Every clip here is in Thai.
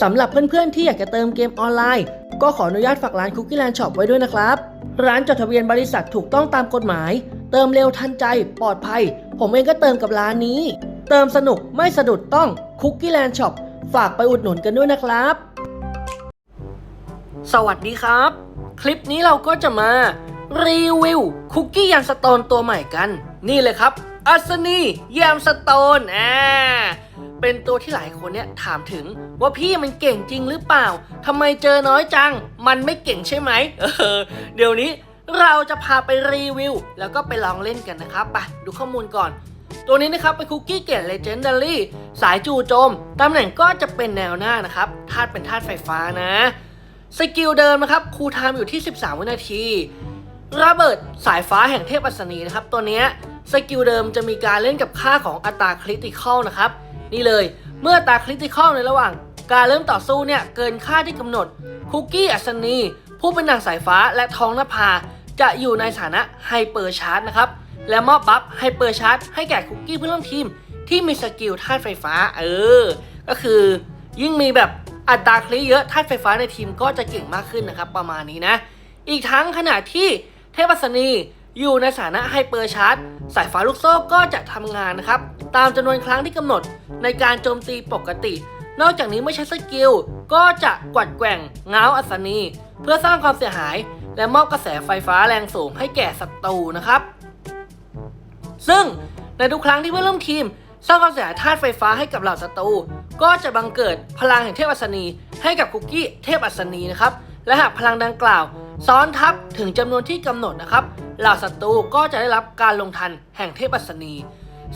สำหรับเพื่อนๆที่อยากจะเติมเกมออนไลน์ ก็ขออนุญาตฝากร้าน Cookie Land Shop ไว้ด้วยนะครับ ร้านจดทะเบียนบริษัทถูกต้องตามกฎหมาย เติมเร็วทันใจ ปลอดภัย ผมเองก็เติมกับร้านนี้ เติมสนุกไม่สะดุดต้อง Cookie Land Shop ฝากไปอุดหนุนกันด้วยนะครับ สวัสดีครับ คลิปนี้เราก็จะมารีวิวคุกกี้ยามสโตนตัวใหม่กัน นี่เลยครับ อัศนียามสโตนอ่า เป็นตัวที่หลายคนเนี่ยถามถึงว่าพี่มันเก่งจริงหรือเปล่าทำไมเจอน้อยจัง มันไม่เก่งใช่ไหมเออเดี๋ยวนี้เราจะพาไปรีวิว แล้วก็ไปลองเล่นกันนะครับไปดูข้อมูลก่อน ตัวนี้นะครับเป็นคุกกี้เกรดเลเจนดารี่สายจู่โจมตำแหน่งก็จะเป็นแนวหน้านะครับธาตุเป็นธาตุไฟฟ้านะ สกิลเดิมนะครับคูลไทม์อยู่ที่ 13 วินาทีระเบิดสายฟ้าแห่งเทพอัศนีนะครับ ตัวนี้สกิลเดิมจะมีการเล่นกับค่าของอัตราคริติคอลนะครับ นี่เลย เมื่อตาคริติคอลในระหว่าง การเริ่มต่อสู้เนี่ยเกินค่าที่กำหนด คุกกี้อัศนี ผู้เป็นนางสายฟ้าและท้องนภา จะอยู่ในสถานะไฮเปอร์ชาร์จนะครับ และมอบบัฟไฮเปอร์ชาร์จให้แก่คุกกี้เพื่อนร่วมทีม ที่มีสกิลธาตุไฟฟ้า เออ ก็คือยิ่งมีแบบอัตราคลีเยอะธาตุไฟฟ้าในทีมก็จะเก่งมากขึ้นนะครับ ประมาณนี้นะ อีกทั้งขณะที่เทพอัศนี อยู่ในสถานะไฮเปอร์ชาร์จสายฟ้าลูกโซ่ก็จะทำงานนะครับ ตามจำนวนครั้งที่กำหนดในการโจมตีปกติ นอกจากนี้ไม่ใช้สกิล ก็จะกวัดแกว่งง้าวอัศนี เพื่อสร้างความเสียหาย และมอบกระแสไฟฟ้าแรงสูงให้แก่ศัตรูนะครับ ซึ่งในทุกครั้งที่เพื่อนร่วมทีม สร้างความเสียหายธาตุไฟฟ้าให้กับเหล่าศัตรูก็จะบังเกิดพลังแห่งเทพอัศนี ให้กับคุกกี้เทพอัศนีนะครับและหากพลังดังกล่าว ซ้อนทับถึงจำนวนที่กำหนดนะครับเหล่าศัตรูก็จะได้รับการลงทันแห่งเทพอัศนี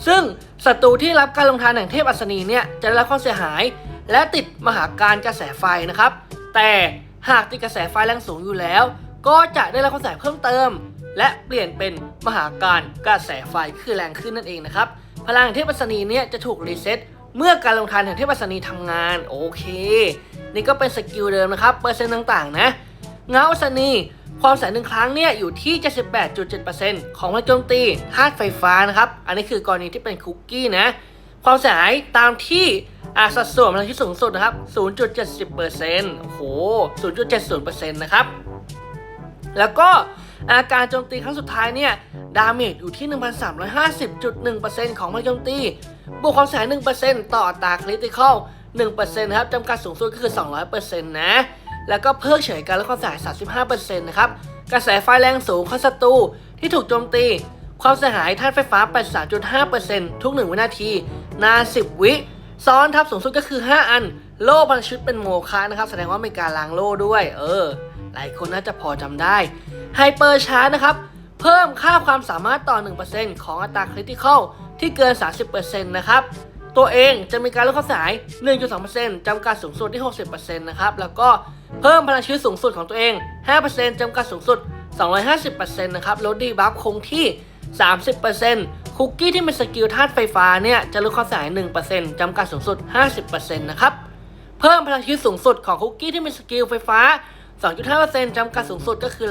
ซึ่งศัตรูที่รับการลงทันแห่งเทพอัศนีเนี่ยจะได้รับความเสียหาย และติดมหาการกระแสไฟนะครับ แต่หากติดกระแสไฟแรงสูงอยู่แล้ว ก็จะได้รับความเสียหายเพิ่มเติม และเปลี่ยนเป็นมหาการกระแสไฟคือแรงขึ้นนั่นเองนะครับพลังแห่งเทพอัศนีเนี่ยจะถูกรีเซ็ตเมื่อการลงทันแห่งเทพอัศนีทำงานโอเค นี่ก็เป็นสกิลเดิมนะครับเปอร์เซ็นต์ต่างๆ นะ เงาอัศนีความแสนหนึ่งครั้งเนี่ยอยู่ที่ 78.7%ของพลังโจมตีธาตุไฟฟ้านะครับ อันนี้คือกรณีที่เป็นคุกกี้นะ ความเสียหายตามที่อาสัดส่วนพลังที่สูงสุดนะครับ 0.70%โอ้โห 0.70%นะครับ แล้วก็อาการโจมตีครั้งสุดท้ายเนี่ย ดาเมจอยู่ที่ 1,350.1%ของพลังโจมตี บวกความเสียหาย 1%ต่อตาคริติคอล1%นะครับจำกัดสูงสุดก็คือ 200%นะ แล้วก็เพิกเฉยการลดความเสียหาย 35%นะครับ กระแสไฟแรงสูงข้าศัตรูที่ถูกโจมตี ความเสียหายธาตุไฟฟ้า 83.5%ทุก 1 วินาที นาน 10 วิ ซ้อนทับสูงสุดก็คือ 5 อัน โล่พันชุดเป็นโมฆะนะครับ แสดงว่ามีการล้างโล่ด้วย เออ หลายคนน่าจะพอจำได้ ไฮเปอร์ชาร์นะครับ เพิ่มค่าความสามารถต่อ 1%ของอัตราคริติคอลที่เกิน 30%นะครับ ตัวเองจะมีการลดค่าสาย 1.2%จำกัดสูงสุดที่ 60%นะครับ แล้วก็เพิ่มพลังชีวิตสูงสุดของตัวเอง 5%จำกัดสูงสุด 250%นะครับ ลดดีบัฟคงที่ 30%คุกกี้ที่เป็นสกิลธาตุไฟฟ้าเนี่ย จะลดค่าสาย 1%จำกัดสูงสุด 50%นะครับ เพิ่มพลังชีวิตสูงสุดของคุกกี้ที่มีสกิลไฟฟ้า 2.5%จำกัดสูงสุดก็คือ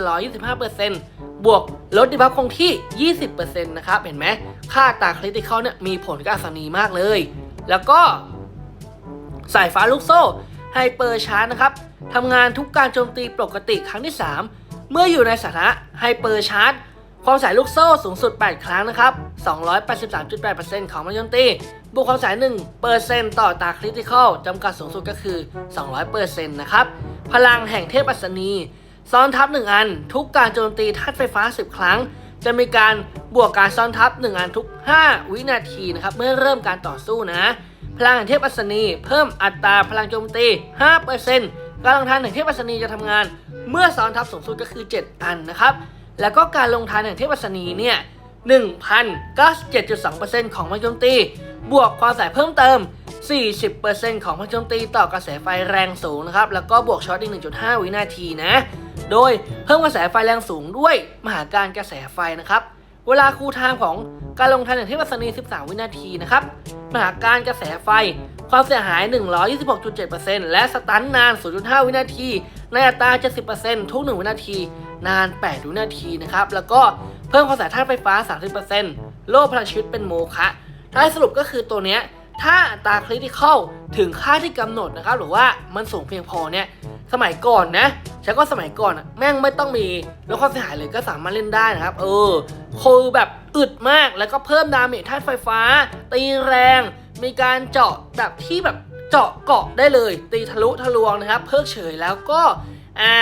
125%บวกลดดีบัฟคงที่ 20%นะครับ เห็นไหม ค่าต่าคริติคอลเนี่ยมีผลกับอัศนีมากเลย แล้วก็สายฟ้าลูกโซ่ไฮเปอร์ชาร์นะครับทำงานทุกการโจมตีปกติครั้งที่ 3 เมื่ออยู่ในสถานะไฮเปอร์ชาร์ ความสายลูกโซ่สูงสุด 8 ครั้งนะครับ 283.8%ของมันโจมตี บวกความสาย 1%ต่อตาคริติคอลจำกัดสูงสุดก็คือ 200%นะครับ พลังแห่งเทพอัศนีซ้อนทับ 1 อัน ทุกการโจมตีธาตุไฟฟ้า 10 ครั้ง จะมีการบวกการซ้อนทับ 1 อันทุก 5 วินาทีนะครับเมื่อเริ่มการต่อสู้นะ พลังแห่งเทพอัศนีเพิ่มอัตราพลังโจมตี 5%การลงทานแห่งเทพอัศนีจะทำงาน เมื่อซ้อนทับสูงสุดก็คือ 7 อันนะครับ แล้วก็การลงทานแห่งเทพอัศนีเนี่ย1,097.2%ของพลังโจมตี บวกความสายเพิ่มเติม 40%ของพลังโจมตีต่อกระแสไฟแรงสูงนะครับ แล้วก็บวกช็อตอีก 1.5 วินาทีนะ โดยเพิ่มกระแสไฟแรงสูงด้วยมหาการกระแสไฟนะครับ เวลาคูลไทม์ของการลงทันอย่างที่วัสนี 13 วินาทีนะครับ มหาการกระแสไฟ ความเสียหาย 126.7%และสตันนาน 0.5 วินาที ในอัตรา 70%ทุก 1 วินาที นาน 8 วินาทีนะครับ แล้วก็เพิ่มความสายธาตุไฟฟ้า 30%โล่พลังชีวิตเป็นโมฆะท้ายสรุปก็คือตัวเนี้ยถ้าตาคริติคอลถึงค่าที่กำหนดนะครับ หรือว่ามันสูงเพียงพอเนี่ยสมัยก่อนนะใช้ก็สมัยก่อนอะแม่งไม่ต้องมีแล้วความเสียหายเลยก็สามารถเล่นได้นะครับ เออคือแบบอึดมากแล้วก็เพิ่มดาเมจธาตุไฟฟ้า ตีแรง มีการเจาะแบบที่แบบเจาะเกาะได้เลย ตีทะลุทะลวงนะครับ เพิกเฉยแล้วก็อ่า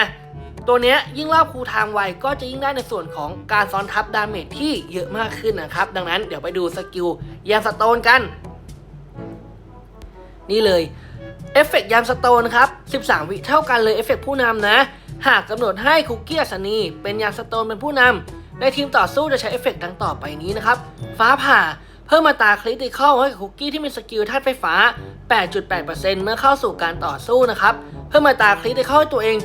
ตัวเนี้ยยิ่งรอบคูทางไวก็จะยิ่งได้ในส่วนของการซ้อนทับดาเมจที่เยอะมากขึ้นนะครับ ดังนั้นเดี๋ยวไปดูสกิลยามสโตนกัน นี่เลยเอฟเฟกต์ยามสโตนครับ 13 วิเท่ากันเลยเอฟเฟกต์ผู้นำนะ หากกำหนดให้คุกกี้อัศนีเป็นยามสโตนเป็นผู้นำในทีมต่อสู้จะใช้เอฟเฟกต์ดังต่อไปนี้นะครับ ฟ้าผ่าเพิ่มมาตาคริติคอลให้กับคุกกี้ที่มีสกิลธาตุไฟฟ้า 8.8%เมื่อเข้าสู่การต่อสู้นะครับ เพิ่มมาตาคริติคอลให้ตัวเอง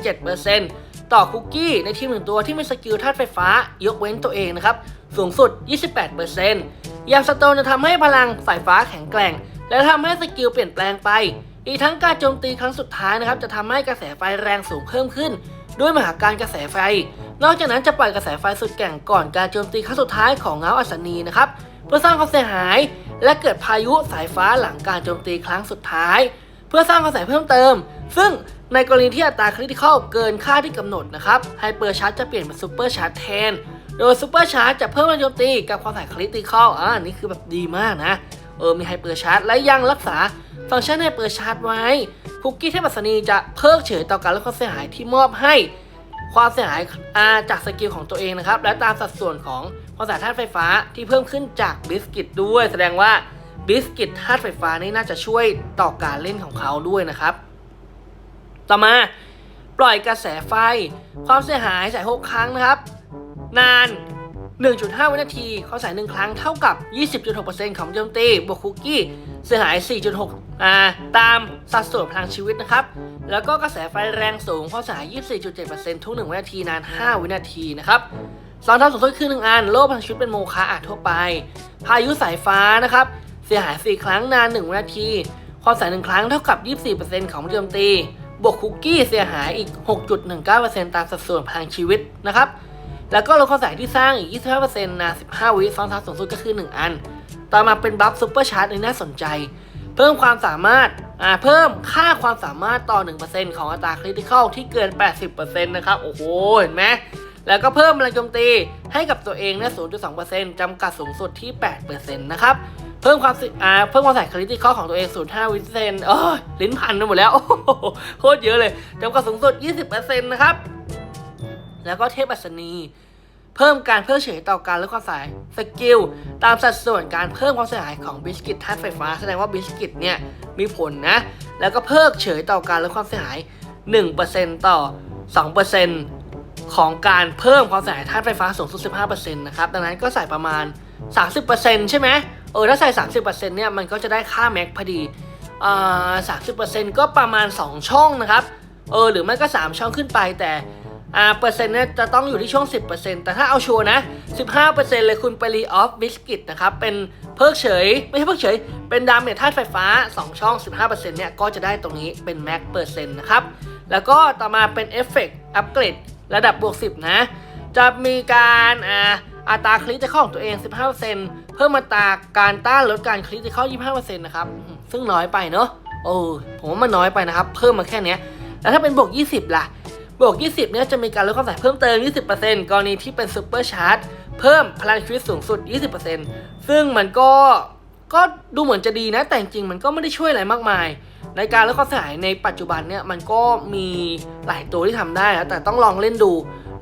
7% ต่อคุกกี้ในทีมหนึ่งตัวที่มีสกิลธาตุไฟฟ้ายกเว้นตัวเองนะครับสูงสุด 28%ยามสโตนจะทำให้พลังสายฟ้าแข็งแกร่ง และทำให้สกิลเปลี่ยนแปลงไป อีกทั้งการโจมตีครั้งสุดท้ายนะครับจะทำให้กระแสไฟแรงสูงเพิ่มขึ้น ด้วยมหาการกระแสไฟ นอกจากนั้นจะปล่อยกระแสไฟสุดแกร่งก่อนการโจมตีครั้งสุดท้ายของเงาอัศนีนะครับเพื่อสร้างความเสียหาย และเกิดพายุสายฟ้าหลังการโจมตีครั้งสุดท้าย เพื่อสร้างกระแสเพิ่มเติม ซึ่งในกรณีที่อัตราคริติคอลเกินค่าที่กำหนดนะครับไฮเปอร์ชาร์จจะเปลี่ยนเป็นซูเปอร์ชาร์จแทน โดยซูเปอร์ชาร์จจะเพิ่มแรงโจมตีกับความสายคริติคอลอ่านี่คือแบบดีมากนะ เออมีไฮเปอร์ชาร์จและยังรักษาฟังก์ชันไฮเปอร์ชาร์จไว้คุกกี้เทพอัศนีจะเพิกเฉยต่อการลดความเสียหายที่มอบให้ความเสียหายอาจากสกิลของตัวเองนะครับ และตามสัดส่วนของความสายธาตุไฟฟ้าที่เพิ่มขึ้นจากบิสกิตด้วย แสดงว่า บิสกิตธาตุไฟฟ้านี่น่าจะช่วยต่อการเล่นของเขาด้วยนะครับ ต่อมาปล่อยกระแสไฟ ความเสียหายใส่6ครั้งนะครับ นาน 1.5 วินาทีเขาใส่1ครั้งเท่ากับ 20.6%ของโจมตีบวกคุกกี้เสียหาย 4.6อ่าตามสัดส่วนพลังชีวิตนะครับ แล้วก็กระแสไฟแรงสูงเขาใส่24.7%ทุก 1 วินาทีนาน 5 วินาทีนะครับสองเท่าสูงสุดคือ1อันโล่พลังชีวิตเป็นโมฆะอาทั่วไป พายุสายฟ้านะครับ เสียหาย 4 ครั้งนาน1วินาที ความใส่1ครั้งเท่ากับ 24%ของโจมตี บวกคุกกี้เสียหายอีก 6.19%ตามสัดส่วนพลังชีวิตนะครับ แล้วก็ลดความเสียหายที่สร้างอีก 25%นาน 15 วิซ้อนทับสูงสุดก็คือ 1 อัน ต่อมาเป็นบัฟซูเปอร์ชาร์จในน่าสนใจ เพิ่มความสามารถอ่าเพิ่มค่าความสามารถต่อ 1%ของอัตราคริติคอลที่เกิน 80%นะครับ โอ้โห เห็นไหม แล้วก็เพิ่มพลังโจมตีให้กับตัวเองนี่0.2%จำกัดสูงสุดที่ 8%นะครับ เพิ่มความสิอ่าเพิ่มความใส่คริติคอของตัวเอง 0.5วิเซนเออลิ้นพันไปหมดแล้ว โคตรเยอะเลยจำกัดสูงสุด 20%นะครับ แล้วก็เทพอัศนีเพิ่มการเพิ่มเฉยต่อการลดความเสียหายสกิลตามสัดส่วนการเพิ่มความเสียหายของบิสกิตธาตุไฟฟ้า แสดงว่าบิสกิตเนี่ยมีผลนะ แล้วก็เพิกเฉยต่อการลดความเสียหาย 1%ต่อ 2% ของการเพิ่มความเสียหายธาตุไฟฟ้าสูงสุด 15%นะครับ ดังนั้นก็ใส่ประมาณ 30%ใช่ไหมเออ ถ้าใส่ 30%เนี่ย มันก็จะได้ค่าแม็กพอดีอ่า30%ก็ประมาณ 2 ช่องนะครับ เออ หรือไม่ก็ 3 ช่องขึ้นไป แต่อ่าเปอร์เซ็นต์เนี่ยจะต้องอยู่ที่ช่วง10%แต่ถ้าเอาชัวร์นะ 15%เลยคุณไปรีออฟบิสกิตนะครับ เป็นเพิกเฉย ไม่ใช่เพิกเฉย เป็นดามเมจธาตุไฟฟ้า 2 ช่อง 15%เนี่ย ก็จะได้ตรงนี้เป็นแม็กเปอร์เซ็นต์นะครับ แล้วก็ต่อมาเป็นเอฟเฟกต์อัปเกรด ระดับบวก 10 นะ จะมีการอ่าอัตราคริติคอลของตัวเอง 15%เพิ่มอัตราการต้านลดการคริติคอล25%นะครับ ซึ่งน้อยไปเนอะโอ้ผมว่ามันน้อยไปนะครับ เพิ่มมาแค่เนี้ยแล้วถ้าเป็นบวก 20 ล่ะ บวก 20 เนี่ยจะมีการลดความสายเพิ่มเติม 20%กรณีที่เป็นซูเปอร์ชาร์จเพิ่มพลังชีวิตสูงสุด 20%ซึ่งมันก็ก็ดูเหมือนจะดีนะ แต่จริงมันก็ไม่ได้ช่วยอะไรมากมาย ในการลดความเสียหายในปัจจุบันเนี่ยมันก็มีหลายตัวที่ทำได้นะแต่ต้องลองเล่นดู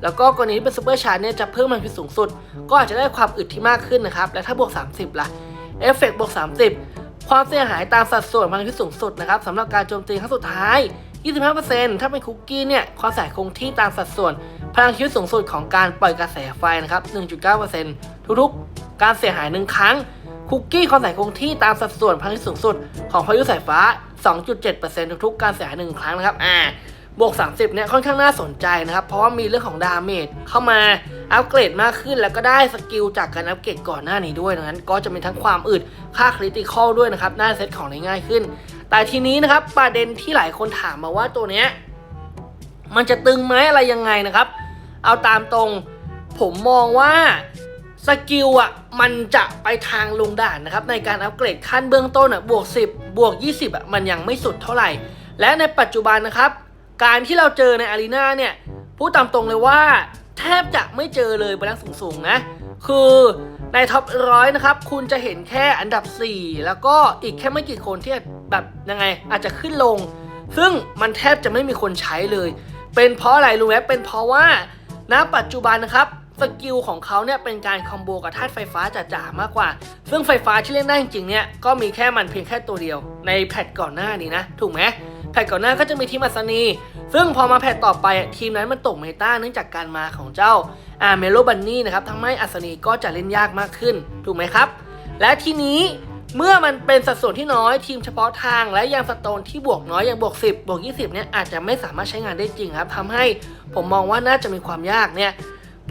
แล้วก็กรณีที่เป็นซูเปอร์ชาร์จเนี่ยจะเพิ่มพลังชีวิสูงสุด ก็อาจจะได้ความอึดที่มากขึ้นนะครับ และถ้าบวก 30ล่ะเอฟเฟกต์บวก 30 ความเสียหายตามสัดส่วนพลังชีวิตสูงสุดนะครับสำหรับการโจมตีครั้งสุดท้าย 25%ถ้าเป็นคุกกี้เนี่ยความสายคงที่ตามสัดส่วนพลังชีวิตสูงสุดของการปล่อยกระแสไฟนะครับ 1.9%ทุกๆ การเสียหายหนึ่งครั้ง คุกกี้ความสายคงที่ตามสัดส่วนพลังชีวิตสูงสุดของพายุสายฟ้า 2.7%ทุกๆการเสียหายหนึ่งครั้งนะครับอ่าบวก 30 เนี่ยค่อนข้างน่าสนใจนะครับ เพราะว่ามีเรื่องของดาเมจเข้ามาอัปเกรดมากขึ้น แล้วก็ได้สกิลจากการอัปเกรดก่อนหน้านี้ด้วยดังนั้น ก็จะมีทั้งความอึดค่าคริติคอลด้วยนะครับน่าเซตของได้ง่ายขึ้น แต่ทีนี้นะครับประเด็นที่หลายคนถามมาว่าตัวเนี้ยมันจะตึงไหมอะไรยังไงนะครับ เอาตามตรงผมมองว่า สกิลอะมันจะไปทางลงด่านนะครับในการอัปเกรดขั้นเบื้องต้นอะบวก 10 บวก 20อะมันยังไม่สุดเท่าไหร่ และในปัจจุบันนะครับ การที่เราเจอในอารีนาเนี่ยพูดตามตรงเลยว่า แทบจะไม่เจอเลยบนลังสูงๆนะคือในท็อปร้อยนะครับ คุณจะเห็นแค่อันดับ 4 แล้วก็อีกแค่ไม่กี่คนที่แบบยังไงอาจจะขึ้นลง ซึ่งมันแทบจะไม่มีคนใช้เลย เป็นเพราะอะไรรู้ไหมเป็นเพราะว่าณปัจจุบันนะครับ สกิลของเขาเนี่ยเป็นการคอมโบกับธาตุไฟฟ้าจ๋าๆมากกว่า ซึ่งไฟฟ้าที่เล่นได้จริงๆเนี่ยก็มีแค่มันเพียงแค่ตัวเดียว ในแพทก่อนหน้านี้นะ ถูกไหมแพทก่อนหน้าก็จะมีทีมอัศนี ซึ่งพอมาแพทต่อไปอะทีมนั้นมันตกเมตาเนื่องจากการมาของเจ้าอาเมโลบันนี่นะครับทำให้อัศนีก็จะเล่นยากมากขึ้น ถูกไหมครับ และทีนี้เมื่อมันเป็นสัดส่วนที่น้อยทีมเฉพาะทางและยังสโตนที่บวกน้อยอย่างบวก 10 บวก 20เนี่ยอาจจะไม่สามารถใช้งานได้จริงครับทำให้ผมมองว่าน่าจะมีความยากเนี่ย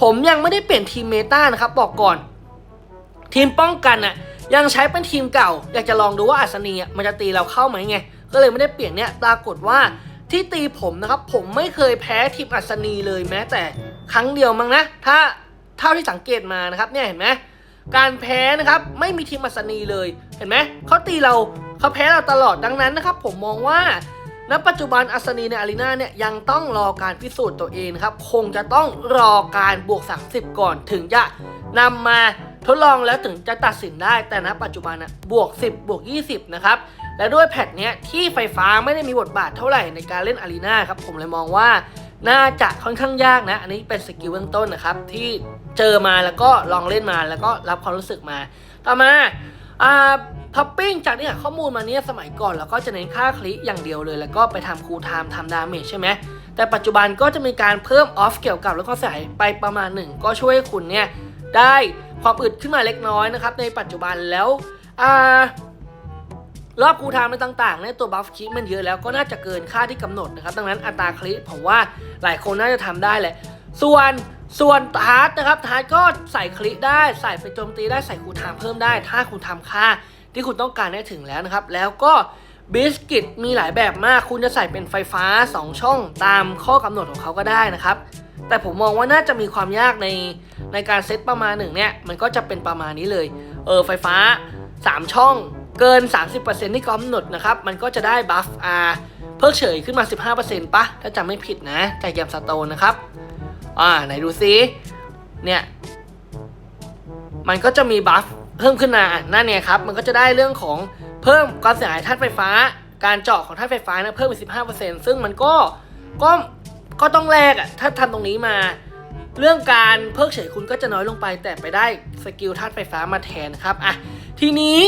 ผมยังไม่ได้เปลี่ยนทีมเมตานะครับบอกก่อน ทีมป้องกันน่ะยังใช้เป็นทีมเก่า อยากจะลองดูว่าอัศนีมันจะตีเราเข้าไหมไง ก็เลยไม่ได้เปลี่ยนเนี่ยปรากฏว่าที่ตีผมนะครับ ผมไม่เคยแพ้ทีมอัศนีเลยแม้แต่ครั้งเดียวมั้งนะ ถ้าเท่าที่สังเกตมานะครับเนี่ยเห็นไหมการแพ้นะครับไม่มีทีมอัศนีเลยเห็นไหมเขาตีเราเขาแพ้เราตลอดดังนั้นนะครับ ผมมองว่า ณปัจจุบันอัศนีในอารีนาเนี่ยยังต้องรอการพิสูจน์ตัวเองครับ คงจะต้องรอการบวก 30 ก่อนถึงจะนำมาทดลองแล้วถึงจะตัดสินได้แต่ณปัจจุบันนะบวก 10 บวก 20 นะครับ และด้วยแพทเนี้ยที่ไฟฟ้าไม่ได้มีบทบาทเท่าไหร่ในการเล่นอารีนาครับ ผมเลยมองว่าน่าจะค่อนข้างยากนะ อันนี้เป็นสกิลเบื้องต้นนะครับ ที่เจอมาแล้วก็ลองเล่นมาแล้วก็รับความรู้สึกมา ต่อมา อ่าท็อปปิ้งจากที่หาข้อมูลมาเนี่ยสมัยก่อนเราก็จะเน้นค่าคลิอย่างเดียวเลย แล้วก็ไปทำคูลไทม์ทำดาเมจใช่ไหมแต่ปัจจุบันก็จะมีการเพิ่มออฟเกี่ยวกับแล้วก็ใส่ไปประมาณหนึ่งก็ช่วยให้คุณเนี่ยได้ความอึดขึ้นมาเล็กน้อยนะครับในปัจจุบันแล้วอ่ารอบคูลไทม์ในต่างๆเนี่ยตัวบัฟคิมันเยอะแล้วก็น่าจะเกินค่าที่กำหนดนะครับ ดังนั้นอัตราคลิผมว่าหลายคนน่าจะทำได้แหละ ส่วน ส่วนทาร์ตนะครับทาร์ตก็ใส่คลิได้ใส่ไปโจมตีได้ใส่คูลไทม์เพิ่มได้ ถ้าคุณทำค่าที่คุณต้องการได้ถึงแล้วนะครับ แล้วก็บิสกิตมีหลายแบบมาก คุณจะใส่เป็นไฟฟ้า 2 ช่องตามข้อกำหนดของเขาก็ได้นะครับ แต่ผมมองว่าน่าจะมีความยากในในการเซตประมาณหนึ่งเนี่ย มันก็จะเป็นประมาณนี้เลย เออไฟฟ้า 3 ช่องเกิน 30%ที่กำหนดนะครับ มันก็จะได้บัฟอาเพิกเฉยขึ้นมา 15%ปะถ้าจำไม่ผิดนะจากยามสโตนนะครับ อ่าไหนดูซิเนี่ย มันก็จะมีบัฟเพิ่มขึ้นมานั่นเนี่ยครับ มันก็จะได้เรื่องของเพิ่มการเสียหายธาตุไฟฟ้า การเจาะของธาตุไฟฟ้านะเพิ่มไป15%ซึ่งมันก็ก็ก็ต้องแลกอะถ้าทำตรงนี้มา เรื่องการเพิกเฉยคุณก็จะน้อยลงไป แต่ไปได้สกิลธาตุไฟฟ้ามาแทนครับอะทีนี้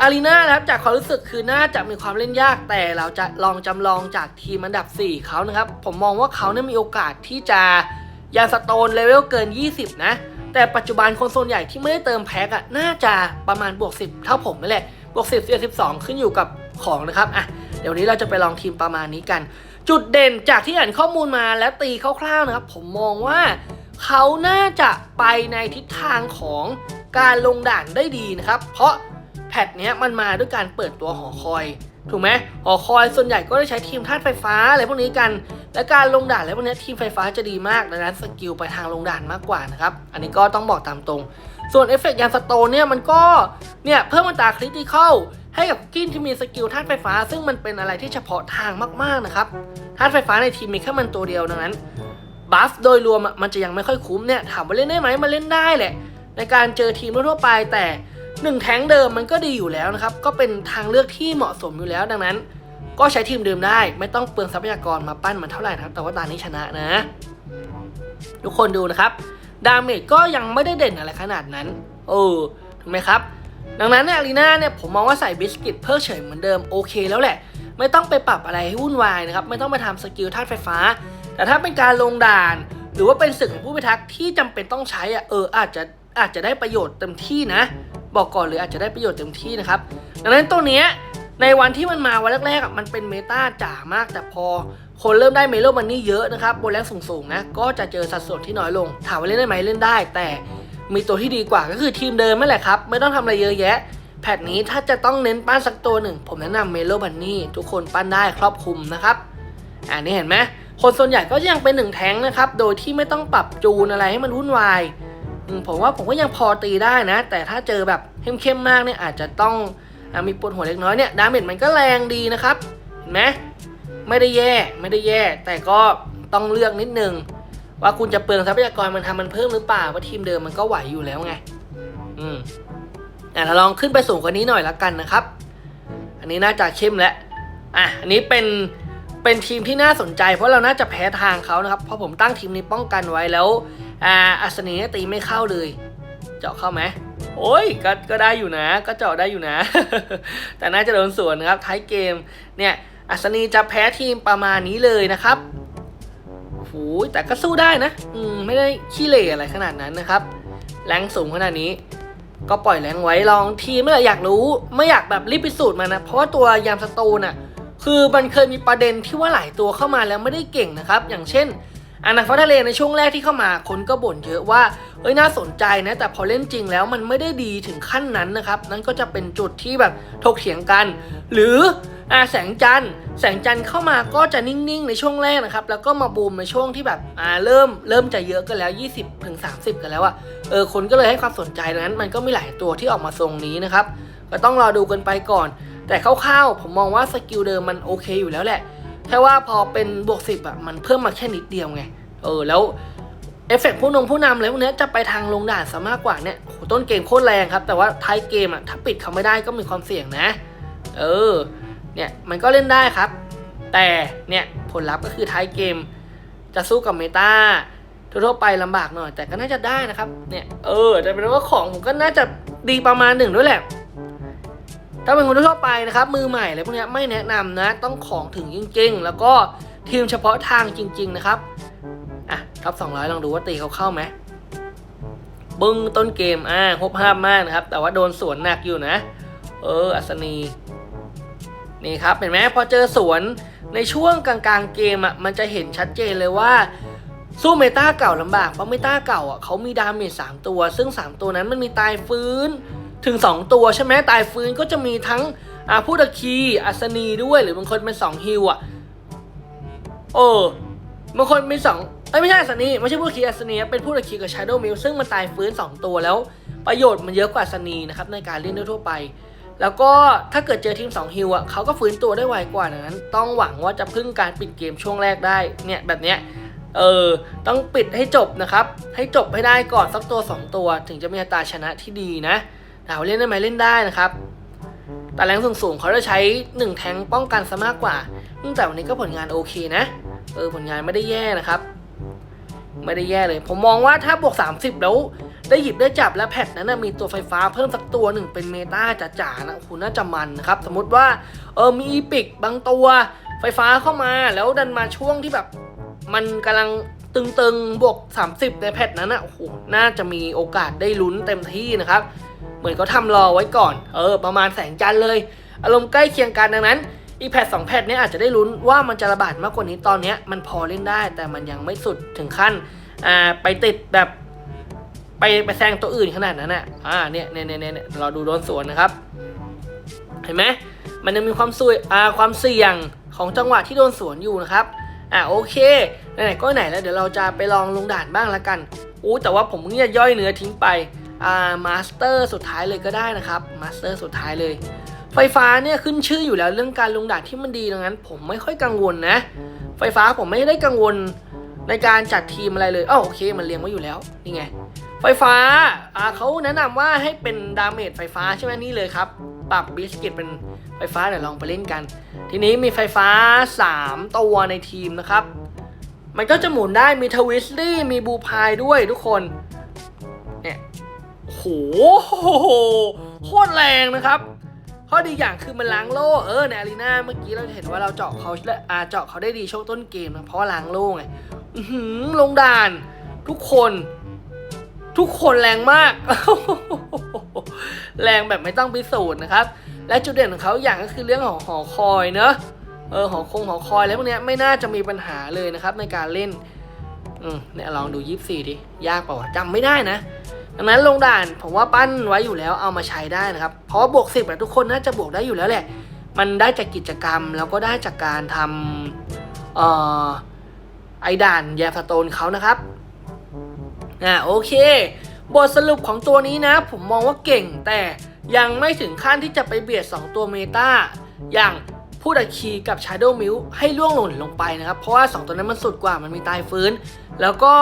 อารีนานะครับจากความรู้สึกคือน่าจะมีความเล่นยากแต่เราจะลองจำลองจากทีมอันดับ 4เขานะครับ ผมมองว่าเขาเนี่ยมีโอกาสที่จะ ยาสโตนเลเวลเกิน 20 นะ แต่ปัจจุบันคนส่วนใหญ่ที่ไม่ได้เติมแพ็กอะน่าจะประมาณบวก 10 เท่าผมนั่นแหละ บวก 10 11 12ขึ้นอยู่กับของนะครับอะเดี๋ยวนนี้เราจะไปลองทีมประมาณนี้กัน จุดเด่นจากที่อ่านข้อมูลมาแล้วตีคร่าวๆนะครับ ผมมองว่าเขาน่าจะไปในทิศทางของการลงด่านได้ดีนะครับ เพราะแพทเนี้ยมันมาด้วยการเปิดตัวหอคอย ถูกไหมหอคอยส่วนใหญ่ก็ได้ใช้ทีมธาตุไฟฟ้าอะไรพวกนี้กัน และการลงด่านอะไรพวกนี้ทีมไฟฟ้าจะดีมากดังนั้นสกิลไปทางลงด่านมากกว่านะครับ อันนี้ก็ต้องบอกตามตรง ส่วนเอฟเฟกต์ยานสโตนเนี่ยมันก็เนี่ยเพิ่มอัตราคริติคอลให้กับกินที่มีสกิลธาตุไฟฟ้า ซึ่งมันเป็นอะไรที่เฉพาะทางมากๆนะครับธาตุไฟฟ้าในทีมมีแค่มันตัวเดียวดังนั้นบัฟโดยรวมมันจะยังไม่ค่อยคุ้มเนี่ยถามว่าเล่นได้ไหมมาเล่นได้แหละ ในการเจอทีมทั่วไปแต่หนึ่งแท้งเดิมมันก็ดีอยู่แล้วนะครับ ก็เป็นทางเลือกที่เหมาะสมอยู่แล้วดังนั้น ก็ใช้ทีมเดิมได้ ไม่ต้องเปลืองทรัพยากรมาปั้นมันเท่าไหร่นะครับ แต่ว่าตานี้ชนะนะ ทุกคนดูนะครับ ดาเมจก็ยังไม่ได้เด่นอะไรขนาดนั้น เออ ถูกไหมครับ ดังนั้นในอารีนาเนี่ยผมมองว่าใส่บิสกิตเพิกเฉยเหมือนเดิมโอเคแล้วแหละ ไม่ต้องไปปรับอะไรให้วุ่นวายนะครับ ไม่ต้องไปทำสกิลธาตุไฟฟ้า แต่ถ้าเป็นการลงด่าน หรือว่าเป็นศึกของผู้พิทักษ์ที่จำเป็นต้องใช้อะ เออ อาจจะอาจจะได้ประโยชน์เต็มที่นะ บอกก่อนเลยอาจจะได้ประโยชน์เต็มที่นะครับ ดังนั้นตัวเนี้ย ในวันที่มันมาวันแรกๆมันเป็นเมตาจ๋ามากแต่พอ คนเริ่มได้เมโลมันนี่เยอะนะครับบนแรงสูงๆนะก็จะเจอสัดส่วนที่น้อยลง ถามว่าเล่นได้ไหมเล่นได้ แต่มีตัวที่ดีกว่าก็คือทีมเดิมนั่นแหละครับ ไม่ต้องทำอะไรเยอะแยะ แพทนี้ถ้าจะต้องเน้นปั้นสักตัวหนึ่ง ผมแนะนำเมโลบันนี่ทุกคนปั้นได้ครอบคลุมนะครับอันนี้เห็นไหมคนส่วนใหญ่ก็ยังเป็นหนึ่งแท้งนะครับโดยที่ไม่ต้องปรับจูนอะไรให้มันวุ่นวายผมว่าผมก็ยังพอตีได้นะ แต่ถ้าเจอแบบเข้มๆมากเนี่ยอาจจะต้อง มีปวดหัวเล็กน้อยเนี่ยดาเมจมันก็แรงดีนะครับเห็นไหมไม่ได้แย่ไม่ได้แย่ แต่ก็ต้องเลือกนิดนึง ว่าคุณจะเปลืองทรัพยากรมันทำมันเพิ่มหรือเปล่าว่าทีมเดิมมันก็ไหวอยู่แล้วไง อืมอะลองขึ้นไปสูงกว่านี้หน่อยละกันนะครับ อันนี้น่าจะเข้มแล้วอะอันนี้เป็นเป็นทีมที่น่าสนใจ เพราะเราน่าจะแพ้ทางเขานะครับ เพราะผมตั้งทีมนี้ป้องกันไว้แล้วอ่าอัศนีเนียตีไม่เข้าเลย เจาะเข้าไหม โอ้ยก็ก็ได้อยู่นะ ก็เจาะได้อยู่นะ แต่น่าจะโดนสวนนะครับท้ายเกมเนี่ยอัศนีจะแพ้ทีมประมาณนี้เลยนะครับโอ้โหแต่ก็สู้ได้นะ อืมไม่ได้ขี้เหร่อะไรขนาดนั้นนะครับ แรงสูงขนาดนี้ ก็ปล่อยแรงไว้ลองทีมไม่อยากรู้ ไม่อยากแบบรีบพิสูจน์มันนะ เพราะว่าตัวยามสโตนอะ คือมันเคยมีประเด็นที่ว่าหลายตัวเข้ามาแล้วไม่ได้เก่งนะครับ อย่างเช่น อนาฟาทะเลในช่วงแรกที่เข้ามาคนก็บ่นเยอะว่าเอ้ยน่าสนใจนะแต่พอเล่นจริงแล้วมันไม่ได้ดีถึงขั้นนั้นนะครับ นั่นก็จะเป็นจุดที่แบบถกเถียงกัน หรืออาแสงจันทร์แสงจันทร์เข้ามาก็จะนิ่งๆในช่วงแรกนะครับ แล้วก็มาบูมในช่วงที่แบบอ่าเริ่มเริ่มจะเยอะกันแล้ว 20ถึง30 กันแล้วอะเออคนก็เลยให้ความสนใจดังนั้นมันก็มีหลายตัวที่ออกมาทรงนี้นะครับ ก็ต้องรอดูกันไปก่อน แต่คร่าวๆผมมองว่าสกิลเดิมมันโอเคอยู่แล้วแหละแค่ว่าพอเป็นบวกสิบอะมันเพิ่มมาแค่นิดเดียวไง เออแล้วเอฟเฟกต์ผู้นงผู้นำอะไรพวกเนี้ยจะไปทางลงด่านซะมากกว่าเนี่ยต้นเกมโคตรแรงครับ แต่ว่าท้ายเกมอะถ้าปิดเขาไม่ได้ก็มีความเสี่ยงนะ เออเนี่ยมันก็เล่นได้ครับ แต่เนี่ยผลลัพธ์ก็คือท้ายเกม จะสู้กับเมตาทั่วไปลำบากหน่อย แต่ก็น่าจะได้นะครับเนี่ยเออแต่เป็นว่าของผมก็น่าจะดีประมาณหนึ่งด้วยแหละถ้าเป็นคนทั่วไปนะครับมือใหม่อะไรพวกเนี้ยไม่แนะนำนะ ต้องของถึงจริงๆ แล้วก็ทีมเฉพาะทางจริง ๆ นะครับ อะท็อป200 ลองดูว่าตีเขาเข้าไหมบึ้งต้นเกมอ่าฮบห้ามมากนะครับ แต่ว่าโดนสวนหนักอยู่นะ เออ อัศนี นี่ครับเห็นไหมพอเจอสวนในช่วงกลางๆเกมอะมันจะเห็นชัดเจนเลยว่า สู้เมตาเก่าลำบาก เพราะเมตาเก่าอะเขามีดาเมจสามตัว ซึ่ง 3 ตัวนั้นมันมีตายฟื้นถึง 2 ตัวใช่ไหมตายฟื้นก็จะมีทั้งอาผู้ตะคีอัศนีด้วยหรือบางคนเป็น2ฮิวอะเออบางคนมีสอง เอ้ยไม่ใช่อัศนีไม่ใช่ผู้คีอัศนีเป็นผู้ตะคีกับชาโดมิลซึ่งมันตายฟื้น 2 ตัวแล้ว ประโยชน์มันเยอะกว่าอัศนีนะครับในการเล่นทั่วไป แล้วก็ถ้าเกิดเจอทีม2ฮิวอะเขาก็ฟื้นตัวได้ไวกว่าดังนั้น ต้องหวังว่าจะพึ่งการปิดเกมช่วงแรกได้เนี่ยแบบเนี้ยเออต้องปิดให้จบนะครับ ให้จบให้ได้ก่อนสักตัว 2 ตัว ถึงจะมีอัตราชนะที่ดีนะถามว่าเล่นได้ไหมเล่นได้นะครับแต่แรงสูงๆเขาจะใช้ 1 แทงป้องกันซะมากกว่าอืมแต่วันนี้ก็ผลงานโอเคนะ เออผลงานไม่ได้แย่นะครับ ไม่ได้แย่เลย ผมมองว่าถ้าบวก 30 แล้วได้หยิบได้จับและแพทนั้นนะมีตัวไฟฟ้าเพิ่มสักตัวหนึ่งเป็นเมตาจ๋าๆนะคุณน่าจะมันนะครับ สมมติว่าเออมีอีพิกบางตัวไฟฟ้าเข้ามาแล้วดันมาช่วงที่แบบ มันกำลังตึงๆ บวก 30 ในแพทนั้นนะโอ้โหน่าจะมีโอกาสได้ลุ้นเต็มที่นะครับ เหมือนเขาทำรอไว้ก่อน เออ ประมาณแสงจันเลย อารมณ์ใกล้เคียงกันดังนั้น อีแพทสองแพทเนี้ยอาจจะได้ลุ้นว่ามันจะระบาดมากกว่านี้ตอนเนี้ยมันพอเล่นได้ แต่มันยังไม่สุดถึงขั้นอ่าไปติดแบบไปไปแซงตัวอื่นขนาดนั้นอะอ่าเนี่ยเนี่ยเนี่ยเนี่ยเราดูโดนสวนนะครับ เห็นไหมมันยังมีความสวยอ่าความเสี่ยงของจังหวะที่โดนสวนอยู่นะครับอะโอเคไหนๆก็ไหนแล้วเดี๋ยวเราจะไปลองลงด่านบ้างละกันอู้แต่ว่าผมเพิ่งจะย่อยเนื้อทิ้งไปอ่ามาสเตอร์สุดท้ายเลยก็ได้นะครับมาสเตอร์สุดท้ายเลย ไฟฟ้าเนี่ยขึ้นชื่ออยู่แล้วเรื่องการลงด่านที่มันดีดังนั้น ผมไม่ค่อยกังวลนะ ไฟฟ้าผมไม่ได้กังวลในการจัดทีมอะไรเลยอ้าวโอเค มันเรียงไว้อยู่แล้วนี่ไง ไฟฟ้าอ่าเขาแนะนำว่าให้เป็นดาเมจไฟฟ้าใช่ไหมนี่เลยครับปรับบิสกิตเป็นไฟฟ้าเดี๋ยวลองไปเล่นกัน ทีนี้มีไฟฟ้า 3 ตัวในทีมนะครับ มันก็จะหมุนได้มีทวิสลี่มีบูพายด้วยทุกคนเนี่ยโหโคตรแรงนะครับ ข้อดีอย่างคือมันล้างโล่เออในอารีนาเมื่อกี้เราเห็นว่าเราเจาะเขาอาเจาะเขาได้ดีช่วงต้นเกมนะเพราะว่าล้างโล่ไงหือลงด่าน ทุกคน ทุกคนแรงมาก แรงแบบไม่ต้องพิสูจน์นะครับ และจุดเด่นของเขาอย่างก็คือเรื่องของหอคอยเนอะเออหอคงหอคอยแล้วพวกเนี้ยไม่น่าจะมีปัญหาเลยนะครับในการเล่น อืมเนี่ยลองดูยี่สี่ดิยากเปล่าจำไม่ได้นะ ดังนั้นลงด่านผมว่าปั้นไว้อยู่แล้วเอามาใช้ได้นะครับ เพราะว่าบวกสิบทุกคนน่าจะบวกได้อยู่แล้วแหละ มันได้จากกิจกรรมแล้วก็ได้จากการทำเอ่อไอด่านแยมสโตนเขานะครับอ่าโอเค บทสรุปของตัวนี้นะ ผมมองว่าเก่งแต่ยังไม่ถึงขั้นที่จะไปเบียด 2 ตัวเมตาอย่างพูดอคีกับ Shadow m i l ให้ล่วงหล่นลงไปนะครับ เพราะว่า 2 ตัวนั้นมันสุดกว่ามันมีตายฟื้น แล้วก็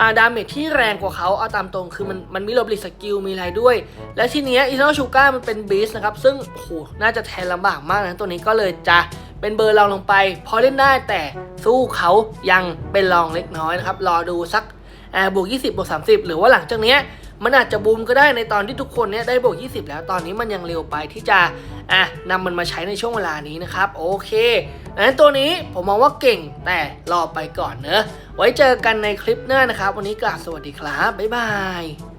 อาดาเมจที่แรงกว่าเขาเอาตามตรงคือมันมันมีโรบลิสกิลมีอะไรด้วย และทีเนี้อีโนชูก้ามันเป็นบีสนะครับ ซึ่งโอ้โหน่าจะแทนลำบากมากนะตัวนี้ก็เลยจะเป็นเบอร์รองลงไป พอเล่นได้แต่สู้เขายังเป็นรองเล็กน้อยนะครับ รอดูสักอ่าบวก 20 บวก 30 หรือว่าหลังจากเนี้ย มันอาจจะบูมก็ได้ในตอนที่ทุกคนเนี่ยได้บวก 20 แล้วตอนนี้มันยังเร็วไปที่จะอะนำมันมาใช้ในช่วงเวลานี้นะครับโอเคดังนั้นตัวนี้ผมมองว่าเก่งแต่รอไปก่อนเนอะไว้เจอกันในคลิปหน้านะครับ วันนี้กล่าวสวัสดีครับบ๊ายบาย